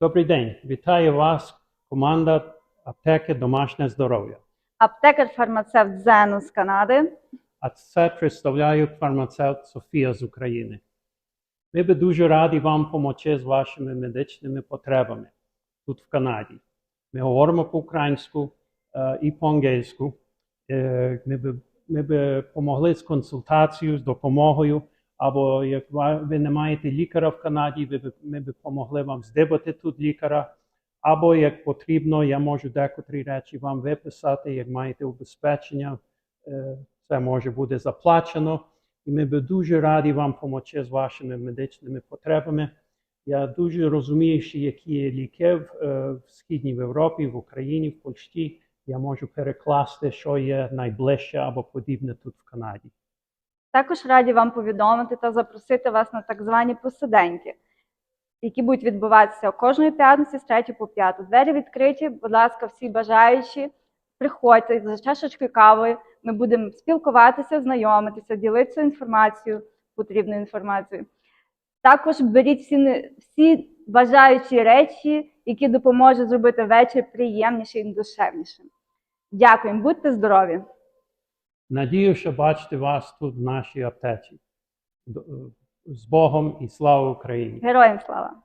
Добрий день, вітаю вас, команда аптеки Домашнє здоров'я. аптекар-фармацевт Зену з Канади. А це представляю фармацевт Софія з України. Ми би дуже раді вам допомогти з вашими медичними потребами тут в Канаді. Ми говоримо по-українську е, і по-англійську. Е, Ми би, ми би помогли з консультацією, з допомогою. Або як ви не маєте лікаря в Канаді, ми би помогли вам здибати тут лікаря. Або як потрібно, я можу декотрі речі вам виписати, як маєте убезпечення, е, це може бути заплачено. І ми би дуже раді вам допомогти з вашими медичними потребами. Я дуже розумію, що які є ліки в, е, в Східній Європі, в Україні, в Польщі. Я можу перекласти, що є найближче або подібне тут в Канаді. Також раді вам повідомити та запросити вас на так звані посиденьки, які будуть відбуватися кожної п'ятниці з 3 по 5. Двері відкриті, будь ласка, всі бажаючі, приходьте за чашечкою кави. Ми будемо спілкуватися, знайомитися, ділитися інформацією, потрібною інформацією. Також беріть всі, всі бажаючі речі, які допоможуть зробити вечір приємнішим і душевнішим. Дякуємо, будьте здорові! Надію, що бачити вас тут в нашій аптеці. З Богом і слава Україні! Героям слава!